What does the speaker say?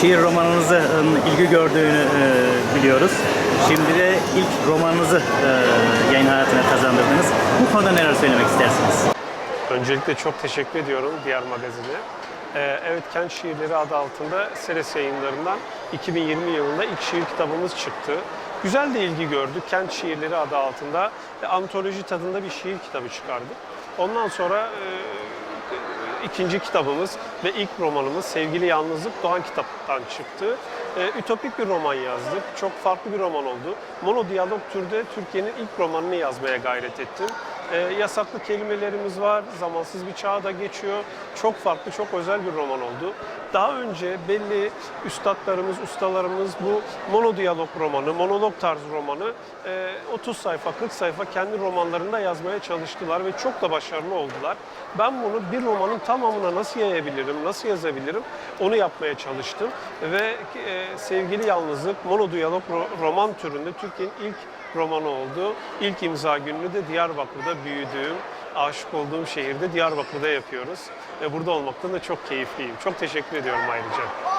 şiir romanınızın ilgi gördüğünü e, biliyoruz. Şimdi de ilk romanınızı e, yayın hayatına kazandırdınız. Bu konuda neler söylemek istersiniz? Öncelikle çok teşekkür ediyorum Diğer Magazin'e. Ee, evet, Kent Şiirleri adı altında Seres yayınlarından 2020 yılında ilk şiir kitabımız çıktı. Güzel de ilgi gördük. Kent Şiirleri adı altında e, antoloji tadında bir şiir kitabı çıkardık. Ondan sonra e, ikinci kitabımız ve ilk romanımız Sevgili Yalnızlık Doğan Kitap'tan çıktı. Ee, ütopik bir roman yazdık. Çok farklı bir roman oldu. Monodiyalog türde Türkiye'nin ilk romanını yazmaya gayret ettim. Ee, yasaklı kelimelerimiz var, zamansız bir çağda geçiyor. Çok farklı, çok özel bir roman oldu. Daha önce belli üstadlarımız, ustalarımız bu monodiyalog romanı, monolog tarzı romanı e, 30 sayfa, 40 sayfa kendi romanlarında yazmaya çalıştılar ve çok da başarılı oldular. Ben bunu bir romanın tamamına nasıl yayabilirim, nasıl yazabilirim onu yapmaya çalıştım. Ve e, Sevgili Yalnızlık monodiyalog ro- roman türünde Türkiye'nin ilk romanı oldu. İlk imza gününü de Diyarbakır'da büyüdüğüm, aşık olduğum şehirde Diyarbakır'da yapıyoruz. Ve burada olmaktan da çok keyifliyim. Çok teşekkür ediyorum ayrıca.